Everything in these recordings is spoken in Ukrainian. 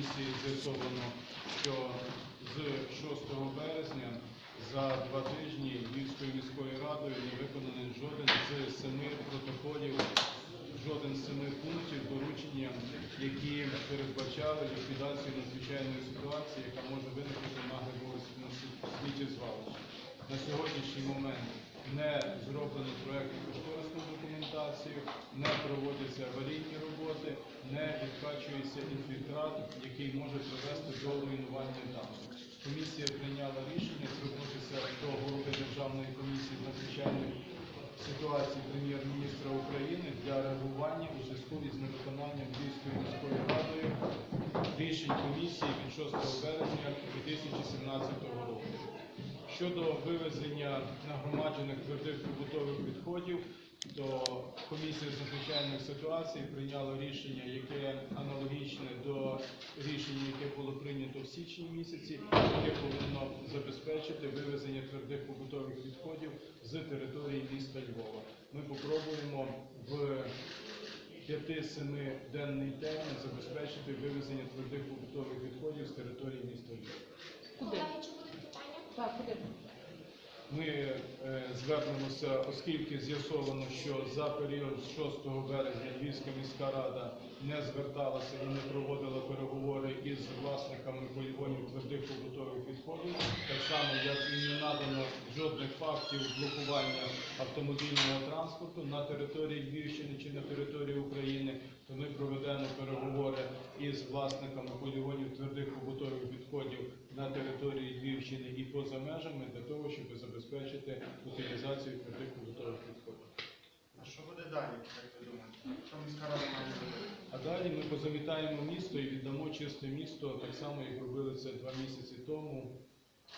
комісії з'ясовано, що з 6 березня за два тижні Львівською міською радою не виконаний жоден з семи протоколів, жоден з семи пунктів доручення, які передбачали ліквідацію надзвичайної ситуації, яка може виникнути на Григорівському сміттєзвалищі. На сьогоднішній момент не зроблено проєктну кошторисну документацію, не проводяться аварійні роботи, відкачується інфільтрат, який може привести до руйнування дамби. Комісія прийняла рішення звернутися до голови Державної комісії з надзвичайних ситуацій прем'єр-міністра України для реагування у зв'язку із невиконанням Львівською міською радою рішень комісії від 6 березня 2017 року. Щодо вивезення нагромаджених твердих побутових відходів, то комісія з надзвичайних ситуацій прийняла рішення, яке аналогічне до рішення, яке було прийнято в січні місяці, яке повинно забезпечити вивезення твердих побутових відходів з території міста Львова. Ми попробуємо в 5-7 денний термін забезпечити вивезення твердих побутових відходів з території міста Львова. Питання? Так, куди? Ми е, звернемося, оскільки з'ясовано, що за період з 6 березня Львівська міська рада не зверталася і не проводила переговори із власниками полігонів твердих побутових відходів, так само як і не надано жодних фактів блокування автомобільного транспорту на території Львівщини чи на території України, то ми проведемо переговори із власниками полігонів твердих побутових території і поза межами для того, щоб забезпечити утилізацію твердих побутових відходів. А що буде далі, як ви думаєте? Що міська рада має робити? А далі ми позамітаємо місто і віддамо чисте місто, так само як робили це два місяці тому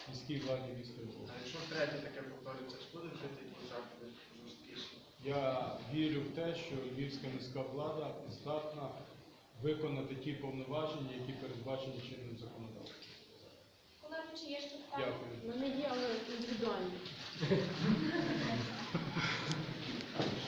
міській владі міста Львова. А якщо втретє таке повториться, чи будуть жити якісь заходи жорсткіші? Я вірю в те, що Львівська міська влада здатна виконати ті повноваження, які передбачені чинним законодавством. Колеги, чи є ще питання? Дякую. У мене є, але індивідуальні.